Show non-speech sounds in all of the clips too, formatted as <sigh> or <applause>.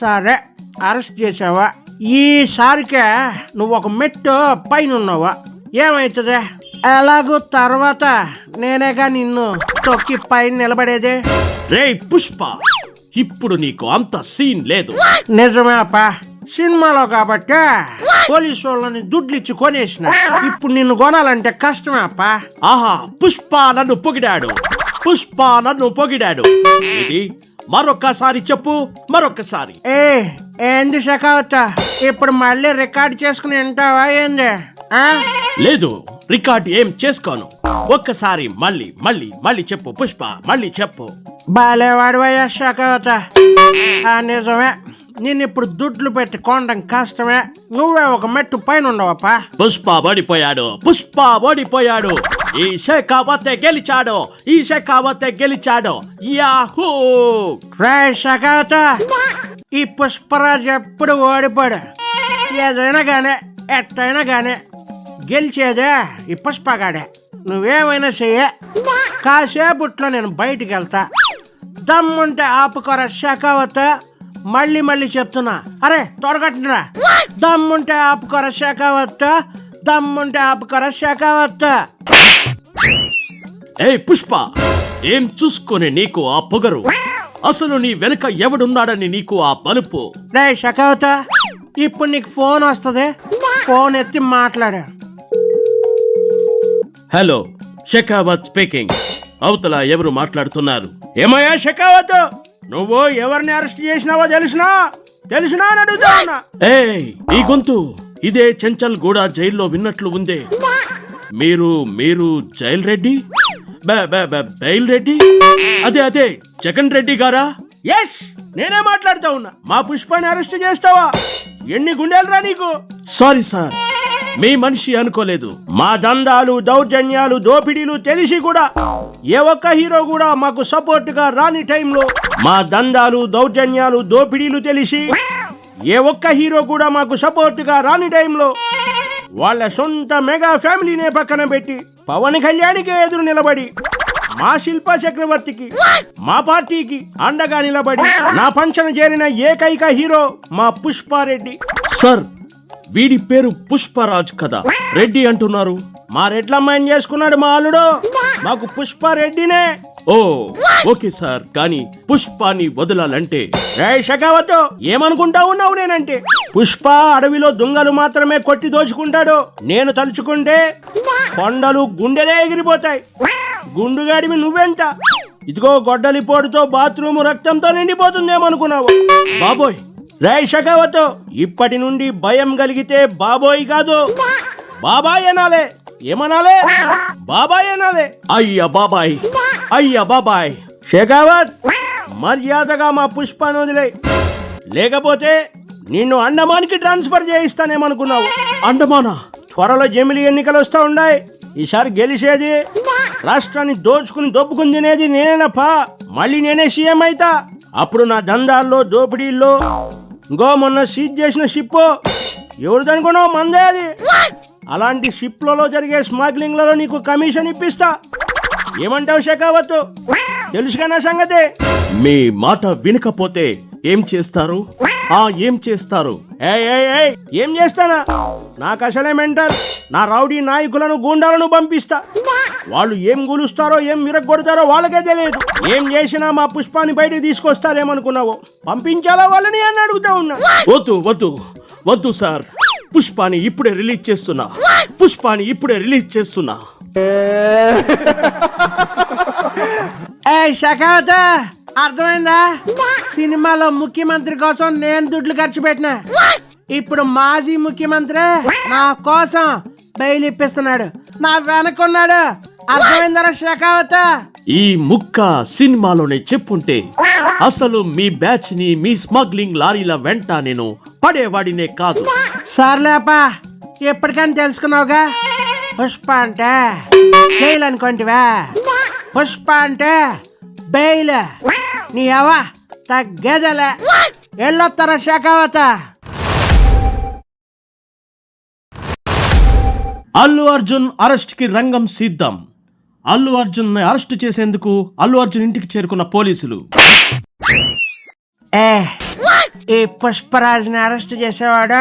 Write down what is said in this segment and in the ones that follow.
సరే అరెస్ట్ చేసావా ఈసారికే నువ్వు ఒక మెట్టు పైన ఉన్నావా ఏమవుతుంది ఎలాగో తర్వాత నేనేగా నిన్ను తొక్కి పైన నిలబడేది? రే పుష్ప ఇప్పుడు నీకు అంత సీన్ లేదు. నిజమే అప్ప. సినిమాలో కాబట్టి పోలీసు వాళ్ళని దుడ్లు ఇచ్చి కొనేసిన. ఇప్పుడు నిన్ను కొనాలంటే కష్టమే అప్ప. ఆహా పుష్ప నన్ను పొగిడాడు. పుష్ప నన్ను పొగిడాడు. ఇది మరొక్కసారి చెప్పు మరొక్కసారి. ఏ ఏంది షకావత ఇప్పుడు మళ్ళీ రికార్డ్ చేసుకుని వింటావా ఏంది? ఆ? లేదు రికార్డ్ ఏం చేసుకోను. ఒక్కసారి మళ్ళీ మళ్ళీ మళ్ళీ చెప్పు పుష్ప మళ్ళీ చెప్పు. బాలేవాడివయ్యా షకావత ఆ నిజమే. నేను ఇప్పుడు దుడ్లు పెట్టి కొనడం కష్టమే. నువ్వే ఒక మెట్టు పైన ఉండవప్పా పుష్ప ఓడిపోయాడు పుష్ప ఓడిపోయాడు. ఈ షెకావతే గెలిచాడు ఈ షెకావతే గెలిచాడు. యాహూ! రే ఈ పుష్పరాజు ఎప్పుడు ఓడిపోడు? ఏదైనా గానే ఎట్టయినా గానే గెలిచేదే ఈ పుష్పగాడే. నువ్వేమైనా చెయ్య? కాసేపట్లో నేను బయటికి వెళ్తా దమ్ముంటే ఆపుకోర షకావత మళ్ళీ మళ్ళీ చెప్తున్నా. అరే తొడగట్టురా దమ్ముంటే ఆపుకోర షకావత దమ్ముంటే ఆపుకోర షకావత ఏ పుష్ప ఏం చూసుకొని నీకు ఆ పొగరు? అసలు నీ వెనుక ఎవడున్నాడని నీకు ఆ బలుపు రే షకావత ఇప్పుడు నీకు ఫోన్ వస్తుంది. ఫోన్ ఎత్తి మాట్లాడా. Hello Shekhawat speaking. అవతల ఎవరు మాట్లాడుతున్నారు? ఏమయ్యా షకావత్ నువ్వు ఎవరిని అరెస్ట్ చేసినావో తెలిసినా? తెలిసినా అని అడుగుతా ఉన్నా. ఏయ్ ఈ గొంతు. ఇదే చెంచల్ గూడ జైల్లో విన్నట్లు ఉందే. మీరు మీరు జైల్ రెడ్డి? బే- బే- బే- బెయిల్ రెడ్డి? అదే అదే జగన్ రెడ్డి గారా? ఎస్ నేనే మాట్లాడుతా ఉన్నా. మా పుష్పాన్ని అరెస్ట్ చేస్తావా? ఎన్ని గుండెలరా నీకు? Sorry sir. మీ మనిషి అనుకోలేదు. మా దందాలు దౌర్జన్యాలు దోపిడీలు తెలిసి కూడా ఏ ఒక్క హీరో కూడా మాకు సపోర్ట్గా రాని టైంలో మా దందాలు దౌర్జన్యాలు దోపిడీలు తెలిసి ఏ ఒక్క హీరో కూడా మాకు సపోర్ట్గా రాని టైంలో వాళ్ళ సొంత మెగా ఫ్యామిలీనే పక్కన పెట్టి పవన్ కళ్యాణ్కి ఎదురు నిలబడి మా శిల్పా చక్రవర్తికి మా పార్టీకి అండగా నిలబడి నా పంచన చేరిన ఏకైక హీరో మా పుష్పారెడ్డి. సార్ వీడి పేరు పుష్పరాజ్ కదా. రెడ్డి అంటున్నారు. మా రెడ్లమ్మాయిని చేసుకున్నాడు మా అల్లుడు. మాకు పుష్ప రెడ్డినే. ఓ ఓకే సార్. కానీ పుష్పాని వదలాలంటే రే ఏమనుకుంటా ఉన్నావు నేనంటే? పుష్ప అడవిలో దొంగలు మాత్రమే కొట్టి దోచుకుంటాడు. నేను తలుచుకుంటే కొండలు గుండెలే ఎగిరిపోతాయి. గుండుగాడివి నువ్వెంత? ఇదిగో గొడ్డలి పోటుతో బాత్రూమ్ రక్తంతో నిండిపోతుందేమనుకున్నావు? బాబోయ్ రే షకావత్ ఇప్పటి నుండి భయం కలిగితే బాబోయ్ కాదు. బాబాయ్ అనాలే. ఏమనాలే? బాబాయ్ అనాలే. అయ్య బాబాయ్. అయ్య బాబాయ్. షేకావత్ మర్యాదగా మా పుష్పాన్ని వదిలే లేకపోతే నిన్ను అండమానికి ట్రాన్స్ఫర్ చేయిస్తానేమనుకున్నావు? అండమానా? త్వరలో జమిలి ఎన్నికలు వస్తూ ఉన్నాయి ఈసారి గెలిచేది రాష్ట్రాన్ని దోచుకుని దొబ్బుకుని తినేది నేనేనప్పా. మళ్ళీ నేనే సీఎం అయితా. అప్పుడు నా దందాల్లో దోపిడీల్లో ఇంకో మొన్న సీజ్ చేసిన షిప్ ఎవరిది అనుకున్నావు మందే అది. అలాంటి షిప్లలో జరిగే స్మగ్లింగ్లలో నీకు కమిషన్ ఇప్పిస్తా. ఏమంటావు షెకావత్? తెలుసుగా నా సంగతి? మీ మాట వినకపోతే ఏం చేస్తారు? ఆ ఏం చేస్తారు? ఏం చేస్తానా? నాకు అసలే మెంటల్. నా రౌడీ నాయకులను గూండాలను పంపిస్తా. వాళ్ళు ఏం గులుస్తారో ఏం విరగొడతారో వాళ్ళకే తెలియదు. ఏం చేసినా మా పుష్పాన్ని బయటికి తీసుకొస్తారేమనుకున్నావు? పంపించాలా వాళ్ళని అని అడుగుతా ఉన్నా. వద్దు వద్దు వద్దు సార్. పుష్పాని ఇప్పుడే రిలీజ్ చేస్తున్నా. పుష్పాని ఇప్పుడే రిలీజ్ చేస్తున్నా. <laughs> ఏ శకావత అర్థమైందా? సినిమాలో ముఖ్యమంత్రి కోసం నేను దుడ్లు ఖర్చు పెట్టిన. ఇప్పుడు మాజీ ముఖ్యమంత్రి నా కోసం బెయిల్ ఇప్పిస్తున్నాడు. నా వెనకున్నాడు. అర్థమైందరా శకావత ఈ ముక్క సినిమాలోనే చెప్పుంటే అసలు మీ బ్యాచ్ని మీ స్మగ్లింగ్ లారీల వెంట నేను పడేవాడినే కాదు. సర్లేపా ఎప్పటికని తెలుసుకున్నావుగా? పుష్ప అంటే జైలు అనుకోంటివా పుష్ప అంటే బెయిల్ నీ అవ తగ్గేదలే ఎల్లొత్తర శకావత అల్లు అర్జున్ అరెస్ట్కి రంగం సిద్ధం అల్లు అర్జున్ని అరెస్ట్ చేసేందుకు అల్లు అర్జున్ ఇంటికి చేరుకున్న పోలీసులు. ఏ ఈ పుష్పరాజ్ని అరెస్ట్ చేసేవాడు?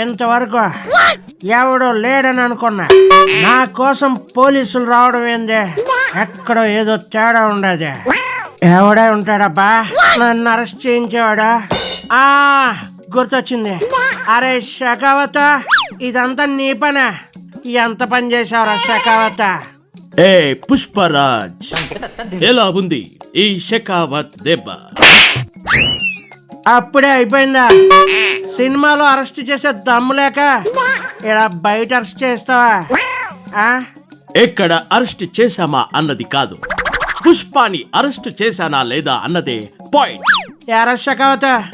ఇంతవరకు ఎవడో లేడని అనుకున్నా. నా కోసం పోలీసులు రావడం ఏంది? ఎక్కడో ఏదో తేడా ఉండదు. ఎవడే ఉంటాడబ్బా? నన్ను అరెస్ట్ చేయించేవాడా? ఆ గుర్తొచ్చింది. అరే షకావత ఇదంతా నీ పనే. ఎంత పని చేసావురా షకావత? ఏ పుష్పరాజ్ ఎలా ఉంది ఈ షెకావత్ దెబ్బ? అప్పుడే అయిపోయిందా? సినిమాలో అరెస్ట్ చేసే దమ్ము లేక ఇలా బయట అరెస్ట్ చేస్తావా? ఎక్కడ అరెస్ట్ చేశామా అన్నది కాదు. పుష్పాని అరెస్ట్ చేశానా లేదా అన్నదే పాయింట్. ఎరా షకావత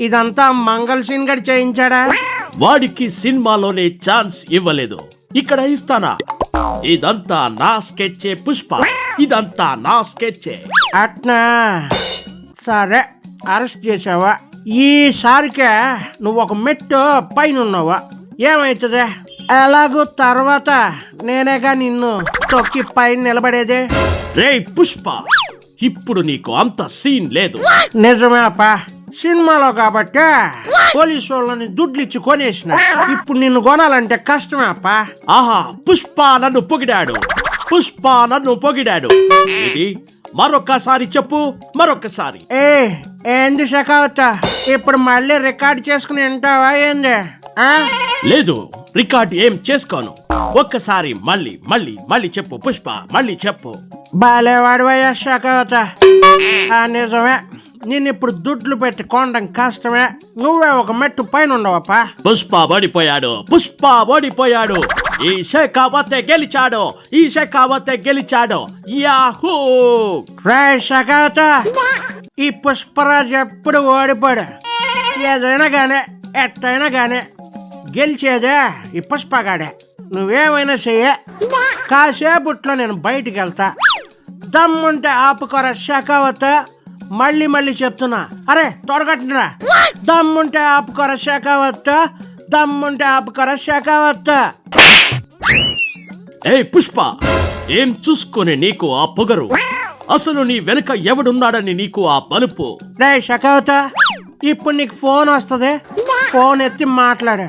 ఇదంతా మంగళ సీన్ గడి చేయించాడా? వాడికి సినిమాలోనే ఛాన్స్ ఇవ్వలేదు. ఇక్కడ ఇస్తానా? ఇదంతా నా స్కెచ్చే పుష్ప. ఇదంతా నా స్కెచ్చే. అట్నా? సరే. అరెస్ట్ చేసావా ఈసారికే నువ్వు ఒక మెట్టు పైన ఉన్నావా ఏమవుతుంది ఎలాగో తర్వాత నేనేగా నిన్ను తొక్కి పైన నిలబడేది? రే పుష్ప ఇప్పుడు నీకు అంత సీన్ లేదు. నిజమే అప్ప. సినిమాలో కాబట్టి పోలీసు వాళ్ళని దుడ్లు ఇచ్చి కొనేసిన. ఇప్పుడు నిన్ను కొనాలంటే కష్టమే అప్ప. ఆహా పుష్ప నన్ను పొగిడాడు. పుష్ప నన్ను పొగిడాడు. ఇది మరొకసారి చెప్పు మరొకసారి ఏ ఏంది షకావత ఇప్పుడు మళ్ళీ రికార్డ్ చేసుకుని వింటావా ఏంది? ఆ? లేదు రికార్డ్ ఏం చేసుకోను. ఒక్కసారి మళ్ళీ మళ్ళీ మళ్ళీ చెప్పు పుష్ప మళ్ళీ చెప్పు. బాలేవాడివయ్యా షకావత ఆ నిజమే. నేను ఇప్పుడు దుడ్లు పెట్టి కొనడం కష్టమే. నువ్వే ఒక మెట్టు పైన ఉండవప్పా పుష్ప ఓడిపోయాడు పుష్ప ఓడిపోయాడు. ఈ షెకావతే గెలిచాడు ఈ షెకావతే గెలిచాడు. యాహూ! రే ఈ పుష్పరాజు ఎప్పుడు ఓడిపోడు? ఏదైనా గానే ఎట్టయినా గానే గెలిచేదే ఈ పుష్పగాడే. నువ్వేమైనా చెయ్య? కాసేపట్లో నేను బయటికి వెళ్తా దమ్ముంటే ఆపుకోరా షకావత మళ్ళీ మళ్ళీ చెప్తున్నా. అరే తొడగట్టురా దమ్ముంటే ఆపుకోరా షకావత దమ్ముంటే ఆపుకోరా షకావత ఏ పుష్ప ఏం చూసుకునే నీకు ఆ పొగరు? అసలు నీ వెనక ఎవడున్నాడని నీకు ఆ బలుపు? రే షకావత ఇప్పుడు నీకు ఫోన్ వస్తుంది. ఫోన్ ఎత్తి మాట్లాడు.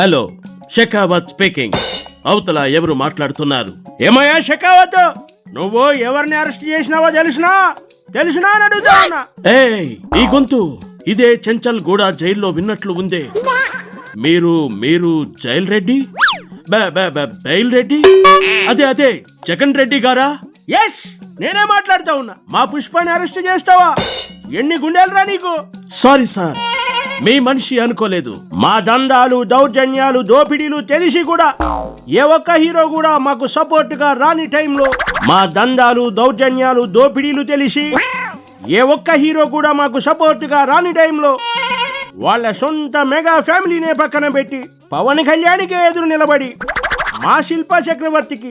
Hello Shekhawat speaking. అవతల ఎవరు మాట్లాడుతున్నారు? ఏమయ్యా షకావత్ నువ్వు ఎవరిని అరెస్ట్ చేసినావో తెలిసినా? తెలిసినా అడుగుతా ఏయ్ ఈ గొంతు. ఇదే చెంచల్ గూడ జైల్లో విన్నట్లు ఉందే. మీరు మీరు జైల్ రెడ్డి? బ- బ- బ- బైల్ రెడ్డి? అదే అదే జగన్ రెడ్డి గారా? ఎస్ నేనే మాట్లాడుతా ఉన్నా. మా పుష్పాన్ని అరెస్ట్ చేస్తావా? ఎన్ని గుండెలరా నీకు? Sorry sir. మీ మనిషి అనుకోలేదు. మా దందాలు దౌర్జన్యాలు దోపిడీలు తెలిసి కూడా ఏ ఒక్క హీరో కూడా మాకు సపోర్ట్గా రాని టైంలో మా దందాలు దౌర్జన్యాలు దోపిడీలు తెలిసి ఏ ఒక్క హీరో కూడా మాకు సపోర్ట్గా రాని టైంలో వాళ్ళ సొంత మెగా ఫ్యామిలీనే పక్కన పెట్టి పవన్ కళ్యాణికే ఎదురు నిలబడి మా శిల్పా చక్రవర్తికి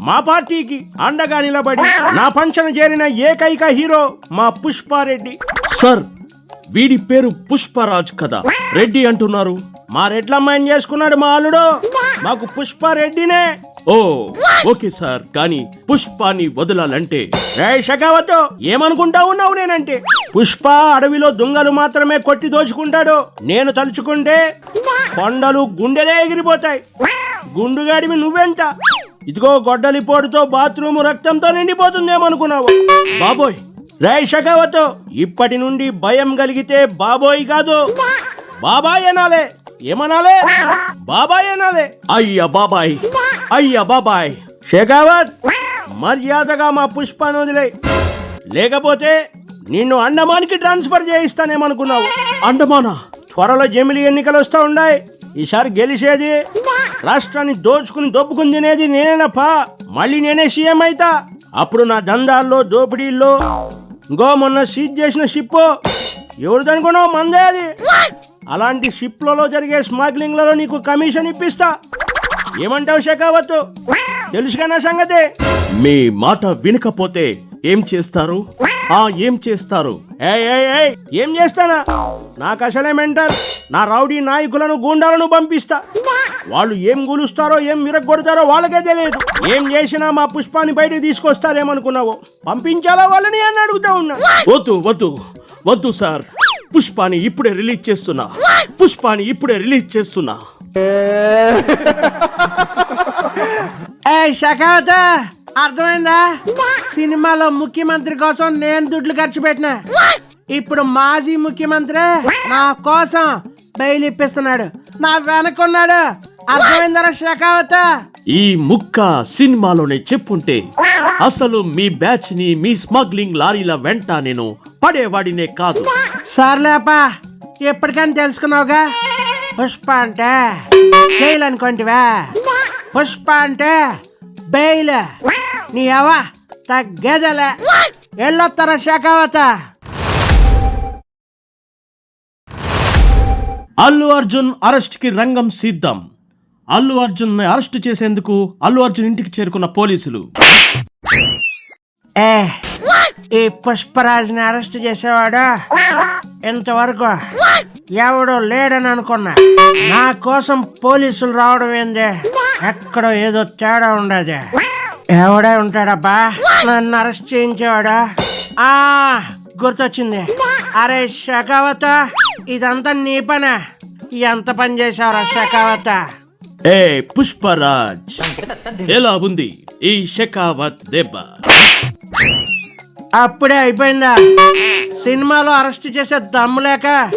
మా పార్టీకి అండగా నిలబడి నా పంచన చేరిన ఏకైక హీరో మా పుష్పారెడ్డి. సార్ వీడి పేరు పుష్పరాజ్ కదా. రెడ్డి అంటున్నారు. మా రెడ్లమ్మాయిని చేసుకున్నాడు మా అల్లుడు. మాకు పుష్ప రెడ్డినే. ఓ ఓకే సార్. కానీ పుష్పాని వదలాలంటే రే ఏమనుకుంటా ఉన్నావు నేనంటే? పుష్ప అడవిలో దొంగలు మాత్రమే కొట్టి దోచుకుంటాడు. నేను తలుచుకుంటే కొండలు గుండెలే ఎగిరిపోతాయి. గుండుగాడివి నువ్వెంట ఇదిగో గొడ్డలి పోటుతో బాత్రూమ్ రక్తంతో నిండిపోతుందేమనుకున్నావు? బాబోయ్ రే షకావత్ ఇప్పటి నుండి భయం కలిగితే బాబోయ్ కాదు. బాబాయ్ అనాలే. ఏమనాలే? బాబాయ్ అనాలే. అయ్య బాబాయ్ అయ్య బాబాయ్. షెకావత్ మర్యాదగా మా పుష్పాన్ని వదిలే లేకపోతే నిన్ను అండమానికి ట్రాన్స్ఫర్ చేయిస్తానేమనుకున్నావు? అండమానా? త్వరలో జమిలి ఎన్నికలు వస్తూ ఉన్నాయి ఈసారి గెలిచేది రాష్ట్రాన్ని దోచుకుని దొబ్బుకుని తినేది నేనేనప్పా. మళ్ళీ నేనే సీఎం అయితా. అప్పుడు నా దందాల్లో దోపిడీల్లో ఇంకో మొన్న సీజ్ చేసిన షిప్ ఎవరిది అనుకున్నావు మందే అది. అలాంటి షిప్లలో జరిగే స్మగ్లింగ్లలో నీకు కమిషన్ ఇప్పిస్తా. ఏమంటావు షెకావత్? తెలుసుగా నా సంగతి? మీ మాట వినకపోతే ఏం చేస్తారు? ఆ ఏం చేస్తారు? ఏయ్ ఏయ్ ఏయ్ ఏం చేస్తానా? నాకు అసలే మెంటల్. నా రౌడీ నాయకులను గూండాలను పంపిస్తా. వాళ్ళు ఏం గులుస్తారో ఏం విరగొడతారో వాళ్ళకే తెలియదు ఏం చేసినా మా పుష్పాన్ని బయటికి తీసుకొస్తారేమనుకున్నావు? పంపించాలా వాళ్ళని అని అడుగుతా ఉన్నా. వద్దు వద్దు వద్దు సార్. పుష్పాని ఇప్పుడే రిలీజ్ చేస్తున్నా. పుష్పాని ఇప్పుడే రిలీజ్ చేస్తున్నా. ఏ శకావత అర్థమైందా? సినిమాలో ముఖ్యమంత్రి కోసం నేను దుడ్లు ఖర్చు పెట్టిన. ఇప్పుడు మాజీ ముఖ్యమంత్రి నా కోసం బెయిల్ ఇప్పిస్తున్నాడు. నా వెనకున్నాడు. ఈ ముక్క సినిమాలోనే చెప్పుంటే అసలు మీ బ్యాచ్ని మీ స్మగ్లింగ్ లారీల వెంట నేను పడేవాడినే కాదు. సర్లేపా ఎప్పటికైనా తెలుసుకున్నావుగా? పుష్ప అంటే జైలు అనుకోంటివా పుష్ప అంటే బెయిల్. నీ అవ్వ తగ్గదలే. వెళ్ళొస్తారా శాఖావత? అల్లు అర్జున్ అరెస్ట్కి రంగం సిద్ధం. అల్లు అర్జున్ని అరెస్ట్ చేసేందుకు అల్లు అర్జున్ ఇంటికి చేరుకున్న పోలీసులు. ఏ ఈ పుష్పరాజ్ని అరెస్ట్ చేసేవాడు? ఇంతవరకు ఎవడో లేడని అనుకున్నా. నా కోసం పోలీసులు రావడం ఏంది? ఎక్కడో ఏదో తేడా ఉండదు. ఎవడే ఉంటాడబ్బా? నన్ను అరెస్ట్ చేయించేవాడా? ఆ గుర్తొచ్చింది. అరే శకావత ఇదంతా నీ పనే. ఎంత పని చేసావురా షకావత ఏ పుష్పరాజ్? ఎలా ఉంది ఈ షెకావత్ దెబ్బ? అప్పుడే అయిపోయిందా? సినిమాలో అరెస్ట్ చేసే దమ్ము లేక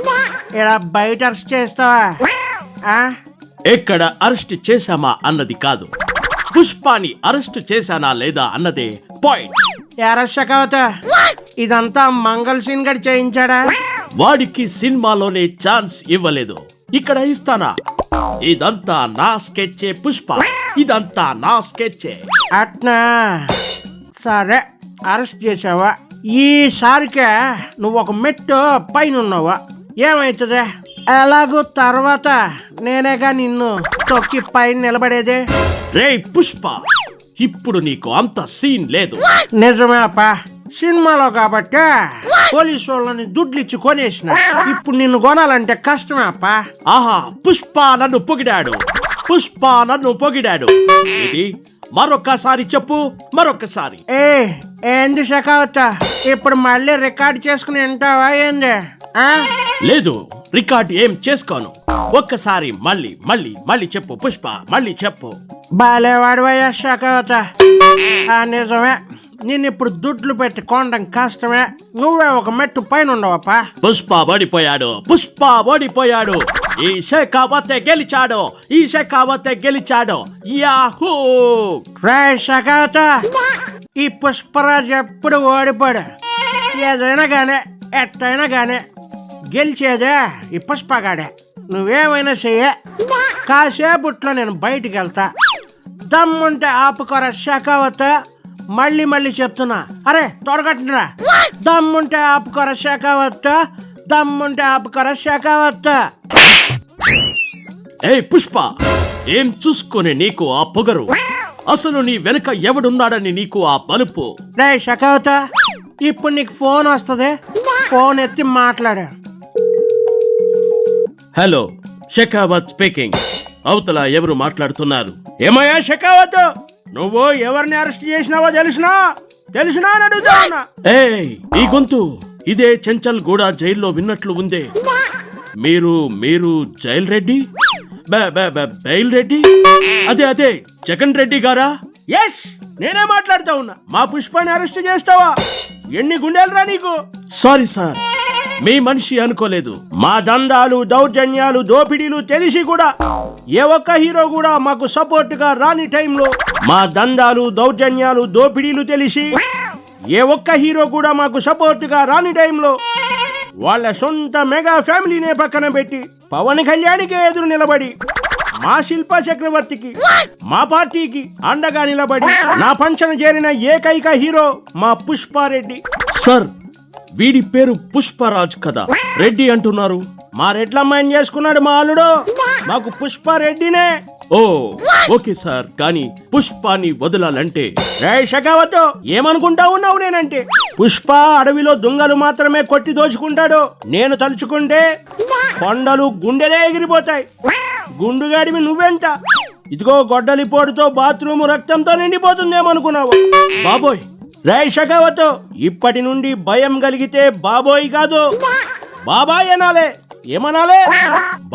ఇలా బయట అరెస్ట్ చేస్తావా? ఎక్కడ అరెస్ట్ చేశామా అన్నది కాదు. పుష్పాని అరెస్ట్ చేశానా లేదా అన్నదే పాయింట్. షకావత? ఇదంతా మంగళ్ సింగ్ గడి చేయించాడా? వాడికి సినిమాలోనే ఛాన్స్ ఇవ్వలేదు. ఇక్కడ ఇస్తానా? ఇదంతా నా స్కెచ్చే పుష్ప. ఇదంతా నా స్కెచ్చే. అట్నా? సరే అరెస్ట్ చేసావా ఈసారికే నువ్వు ఒక మెట్టు పైన ఉన్నావా ఏమవుతుంది ఎలాగో తర్వాత నేనేగా నిన్ను తొక్కి పైన నిలబడేది? రే పుష్ప ఇప్పుడు నీకు అంత సీన్ లేదు. నిజమే అప్ప సినిమాలో కాబట్టి పోలీసు వాళ్ళని దుడ్లు ఇచ్చి కొనేసిన. ఇప్పుడు నిన్ను కొనాలంటే కష్టమే అప్ప. ఆహా పుష్ప నన్ను పొగిడాడు. పుష్ప నన్ను పొగిడాడు. ఇది మరొకసారి చెప్పు మరొకసారి ఏ ఏంది షకావత? ఇప్పుడు మళ్ళీ రికార్డ్ చేసుకుని వింటావా ఏంది? ఆ? లేదు రికార్డ్ ఏం చేసుకోను. ఒక్కసారి మళ్ళీ మళ్ళీ మళ్ళీ చెప్పు పుష్ప మళ్ళీ చెప్పు. బాలేవాడివయ్యా షకావత. ఆ నిజమే. నేను ఇప్పుడు దుడ్లు పెట్టి కొనడం కష్టమే. నువ్వే ఒక మెట్టు పైన ఉండవప్పా పుష్ప ఓడిపోయాడు పుష్ప ఓడిపోయాడు. ఈ షెకావతే గెలిచాడు ఈ షెకావతే గెలిచాడు. యాహూ! రే షకావత ఈ పుష్పరాజు ఎప్పుడు ఓడిపోడు? ఏదైనా గానే ఎట్టయినా గానే గెలిచేదే ఈ పుష్పగాడే. నువ్వేమైనా చెయ్యే? కాసేపట్లో నేను బయటికి వెళ్తా దమ్ముంటే ఆపుకోరా షకావత. మళ్ళీ మళ్ళీ చెప్తున్నా. అరే తొడగట్టురా దమ్ముంటే ఆపుకోరా షకావత దమ్ముంటే ఆపుకోరా షకావత ఏ పుష్ప ఏం చూసుకొని నీకు ఆ పొగరు? అసలు నీ వెనుక ఎవడున్నాడని నీకు ఆ బలుపు? రే షకావత ఇప్పుడు నీకు ఫోన్ వస్తుంది. ఫోన్ ఎత్తి మాట్లాడు. Hello Shekhawat speaking. అవతల ఎవరు మాట్లాడుతున్నారు? ఏమయ్యా షకావత్ నువ్వు ఎవరిని అరెస్ట్ చేసినావో తెలిసినా? తెలిసినా అని అడుగుతా ఏయ్ ఈ గొంతు. ఇదే చెంచల్ గూడ జైల్లో విన్నట్లు ఉందే. మీరు మీరు జైల్ రెడ్డి? బ- బ- బ- బైల్ రెడ్డి? అదే అదే జగన్ రెడ్డి గారా? ఎస్ నేనే మాట్లాడుతా ఉన్నా. మా పుష్పాన్ని అరెస్ట్ చేస్తావా? ఎన్ని గుండెలరా నీకు? Sorry sir. మీ మనిషి అనుకోలేదు. మా దందాలు దౌర్జన్యాలు దోపిడీలు తెలిసి కూడా ఏ ఒక్క హీరో కూడా మాకు సపోర్ట్గా రాని టైంలో మా దందాలు దౌర్జన్యాలు దోపిడీలు తెలిసి ఏ ఒక్క హీరో కూడా మాకు సపోర్ట్గా రాని టైంలో వాళ్ళ సొంత మెగా ఫ్యామిలీనే పక్కన పెట్టి పవన్ కళ్యాణ్కి ఎదురు నిలబడి మా శిల్పా చక్రవర్తికి మా పార్టీకి అండగా నిలబడి నా పంచన చేరిన ఏకైక హీరో మా పుష్పారెడ్డి. సార్ వీడి పేరు పుష్పరాజ్ కదా. రెడ్డి అంటున్నారు. మా రెడ్లమ్మాయిని చేసుకున్నాడు మా అల్లుడు? మాకు పుష్పారెడ్డినే ఓ ఓకే సార్. కానీ పుష్పాన్ని వదలాలంటే రే షకావత్ ఏమనుకుంటా ఉన్నావు నేనంటే? పుష్ప అడవిలో దొంగలు మాత్రమే కొట్టి దోచుకుంటాడు. నేను తలుచుకుంటే కొండలు గుండెలే ఎగిరిపోతాయి. గుండుగాడివి నువ్వెంట ఇదిగో గొడ్డలి పోటుతో బాత్రూమ్ రక్తంతో నిండిపోతుందేమనుకున్నావు? బాబోయ్ రే షకావత్ ఇప్పటి నుండి భయం కలిగితే బాబోయ్ కాదు. బాబాయ్ అనాలే. ఏమనాలే?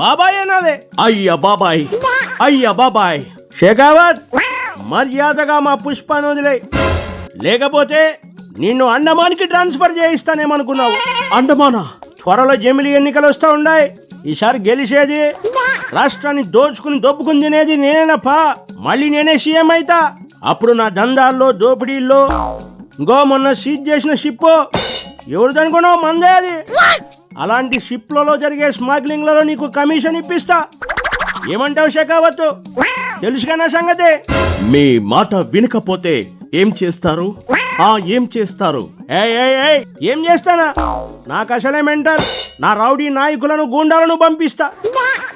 బాబాయ్ అనాలే. అయ్యా బాబాయ్ అయ్యా బాబాయ్. షెకావత్ మర్యాదగా మా పుష్పాన్ని వదిలే. లేకపోతే నిన్ను అండమానికి ట్రాన్స్ఫర్ చేయిస్తానేమనుకున్నావు? అండమానా? త్వరలో జమిలి ఎన్నికలు వస్తూ ఉన్నాయి ఈసారి గెలిచేది రాష్ట్రాన్ని దోచుకుని దొబ్బుకుని తినేది నేనేనప్పా. మళ్ళీ నేనే సీఎం అయితా. అప్పుడు నా దందాల్లో దోపిడీల్లో ఇంకో మొన్న సీజ్ చేసిన షిప్ ఎవరిది అనుకున్నావు మందే అది. అలాంటి షిప్లలో జరిగే స్మగ్లింగ్లలో నీకు కమిషన్ ఇప్పిస్తా. ఏమంటావు షెకావత్ తెలుసుగా నా సంగతి? మీ మాట వినకపోతే ఏం చేస్తారు? ఆ ఏం చేస్తారు? ఏం చేస్తానా? నాకు అసలే మెంటల్ నా రౌడీ నాయకులను గూండాలను పంపిస్తా.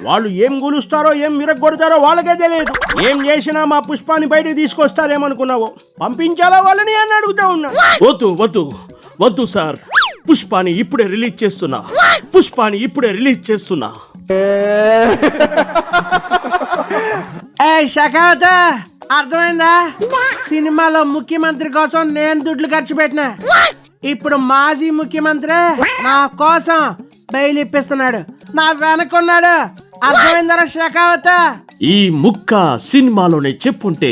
వాళ్ళు ఏం గులుస్తారో ఏం విరగొడతారో వాళ్ళకే తెలియదు. ఏం చేసినా మా పుష్పాన్ని బయట తీసుకొస్తారేమనుకున్నావు? పంపించాలా వాళ్ళని అని అడుగుతా ఉన్నా. వద్దు వద్దు వద్దు సార్. పుష్పాని ఇప్పుడే రిలీజ్ చేస్తున్నా. పుష్పాని ఇప్పుడే రిలీజ్ చేస్తున్నా. ఏ అర్థమైందా? సినిమాలో ముఖ్యమంత్రి కోసం నేను దుడ్లు ఖర్చు పెట్టిన. ఇప్పుడు మాజీ ముఖ్యమంత్రి నా కోసం బెయిల్ ఇప్పిస్తున్నాడు. నా వెనకున్నాడు శకావత ఈ ముక్క సినిమాలోనే చెప్పుంటే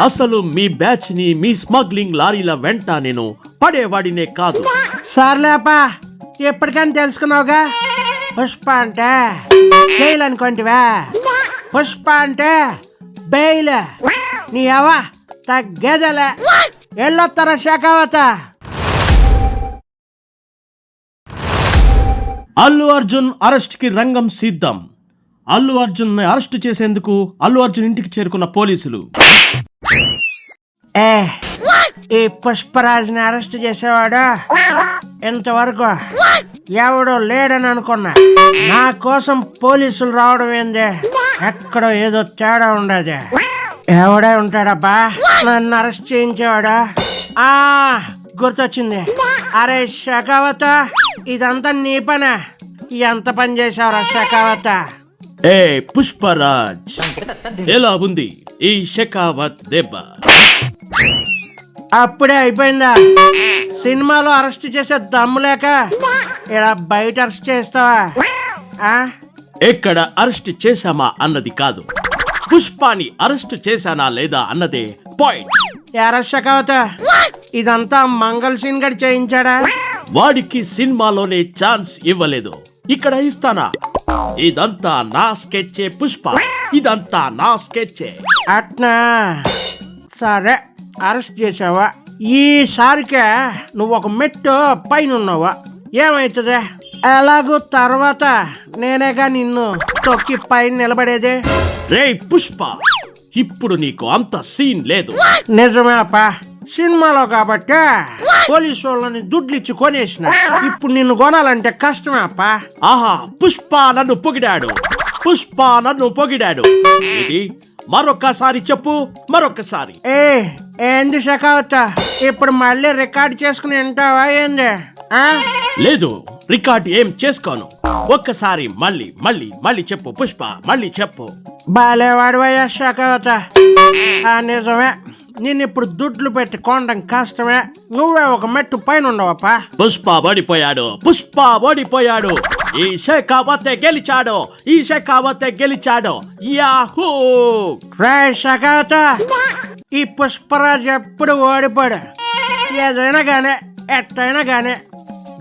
అసలు మీ బ్యాచ్ని మీ స్మగ్లింగ్ లారీల వెంట నేను పడేవాడినే కాదు. సర్లేపా ఎప్పటికైనా తెలుసుకున్నావుగా? పుష్ప అంటే జైలు అనుకోంటివా పుష్ప అంటే బెయిల్. నీ అవ తగ్గేదలే వెళ్ళొస్తారా శాఖావత? అల్లు అర్జున్ అరెస్ట్కి రంగం సిద్ధం. అల్లు అర్జున్ని అరెస్ట్ చేసేందుకు అల్లు అర్జున్ ఇంటికి చేరుకున్న పోలీసులు. ఏ ఈ పుష్పరాజ్ని అరెస్ట్ చేసేవాడు? ఇంతవరకు ఎవడో లేడని అనుకున్నా. నా కోసం పోలీసులు రావడం ఏంది? ఎక్కడో ఏదో తేడా ఉండదు. ఎవడే ఉంటాడబ్బా? నన్ను అరెస్ట్ చేయించేవాడా? ఆ గుర్తొచ్చింది. అరే షకావత ఇదంతా నీ పనే. ఎంత పని చేసావురా షకావత? ఏ పుష్పరాజ్. ఎలా ఉంది ఈ షెకావత్ దెబ్బ. అప్పుడే అయిపోయిందా? సినిమాలో అరెస్ట్ చేసే దమ్ము లేక ఇలా బయట అరెస్ట్ చేస్తావా? ఆ? ఎక్కడ అరెస్ట్ చేశామా అన్నది కాదు. పుష్పాని అరెస్ట్ చేశానా లేదా అన్నదే పాయింట్. షకావత ఇదంతా మంగళ్ సింగ్ గడి చేయించాడా? వాడికి సినిమాలోనే ఛాన్స్ ఇవ్వలేదు. ఇక్కడ ఇస్తానా? ఇదంతా నా స్కెచ్చే పుష్ప. ఇదంతా నా స్కెచ్చే. అట్నా? సరే అరెస్ట్ చేసావా ఈసారికే నువ్వు ఒక మెట్టు పైన ఉన్నావా ఏమవుతుంది ఎలాగో తర్వాత నేనేగా నిన్ను తొక్కి పైన నిలబడేది? రే పుష్ప! ఇప్పుడు నీకు అంత సీన్ లేదు. నిజమే అప్ప. సినిమాలో కాబట్టి పోలీసు వాళ్ళని దుడ్లు ఇచ్చి కొనేసిన. ఇప్పుడు నిన్ను కొనాలంటే కష్టమే అప్ప. ఆహా పుష్ప నన్ను పొగిడాడు. పుష్ప నన్ను పొగిడాడు. ఇది మరొకసారి చెప్పు మరొకసారి ఏ ఏంది షకావత ఇప్పుడు మళ్ళీ రికార్డ్ చేసుకుని వింటావా ఏంది? లేదు రికార్డ్ ఏం చేసుకోను. ఒక్కసారి మళ్ళీ మళ్ళీ మళ్ళీ చెప్పు పుష్ప మళ్ళీ చెప్పు. బాలేవాడివయ్యా షకావత ఆ నిజమే. నేను ఇప్పుడు దుడ్లు పెట్టి కొనడం కష్టమే. నువ్వే ఒక మెట్టు పైన ఉండవప్పా పుష్ప ఓడిపోయాడు పుష్ప ఓడిపోయాడు. ఈ షెకావతే గెలిచాడు ఈ షెకావతే గెలిచాడు. యాహూ! రే షకావత ఈ పుష్పరాజు ఎప్పుడు ఓడిపోడు? ఏదైనా గానే ఎట్టయినా గానే.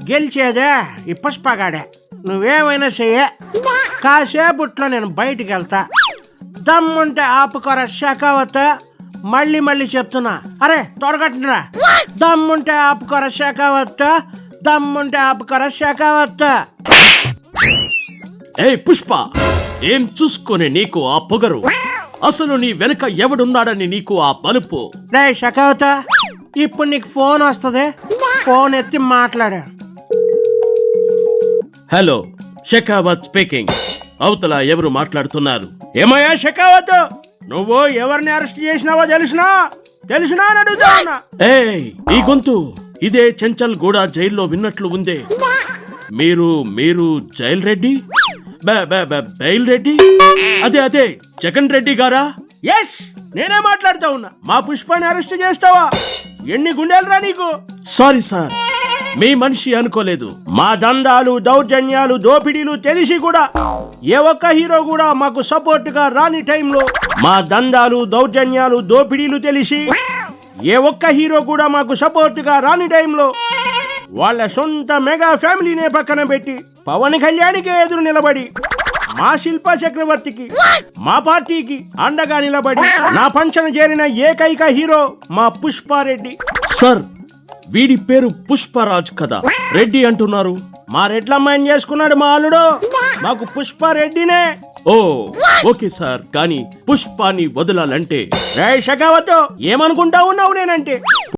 గెలిచేదే ఈ పుష్పగాడే. నువ్వేమైనా చెయ్య? కాసేపట్లో నేను బయటికి వెళ్తా దమ్ముంటే ఆపుకోరా షకావత. మళ్ళీ మళ్ళీ చెప్తున్నా. అరే తొడగట్టురా దమ్ముంటే ఆపుకోరా షకావత. దమ్ముంటే ఆపుకోరా షకావత. ఏ పుష్ప! ఏం చూసుకొని నీకు ఆ పొగరు? అసలు నీ వెనుక ఎవడున్నాడని నీకు ఆ బలుపు రే షకావత. ఇప్పుడు నీకు ఫోన్ వస్తుంది. ఫోన్ ఎత్తి మాట్లాడు. Hello Shekhawat speaking. అవతల ఎవరు మాట్లాడుతున్నారు? ఏమయ్యా షకావత్? నువ్వు ఎవరిని అరెస్ట్ చేసినావో తెలిసినా? తెలిసినా ఏయ్ ఈ గొంతు. ఇదే చెంచల్ గూడ జైల్లో విన్నట్లు ఉందే. మీరు మీరు జైల్ రెడ్డి? బైల్ రెడ్డి? అదే అదే జగన్ రెడ్డి గారా? ఎస్ నేనే మాట్లాడుతా ఉన్నా. మా పుష్పాన్ని అరెస్ట్ చేస్తావా? ఎన్ని గుండెలరా నీకు? Sorry sir. మీ మనిషి అనుకోలేదు. మా దందాలు దౌర్జన్యాలు దోపిడీలు తెలిసి కూడా ఏ ఒక్క హీరో కూడా మాకు సపోర్ట్గా రాని టైంలో మా దందాలు దౌర్జన్యాలు దోపిడీలు తెలిసి ఏ ఒక్క హీరో కూడా మాకు సపోర్ట్గా రాని టైంలో వాళ్ళ సొంత మెగా ఫ్యామిలీనే పక్కన పెట్టి పవన్ కళ్యాణ్కి ఎదురు నిలబడి మా శిల్పా చక్రవర్తికి మా పార్టీకి అండగా నిలబడి నా పంచన చేరిన ఏకైక హీరో మా పుష్పారెడ్డి. సార్ వీడి పేరు పుష్పరాజ్ కదా. రెడ్డి అంటున్నారు. మా రెడ్లమ్మాయిని చేసుకున్నాడు మా అల్లుడు. మాకు పుష్పారెడ్డినే ఓ ఓకే సార్. కానీ పుష్పాని వదలాలంటే రే ఏమనుకుంటా ఉన్నావు నేనంటే?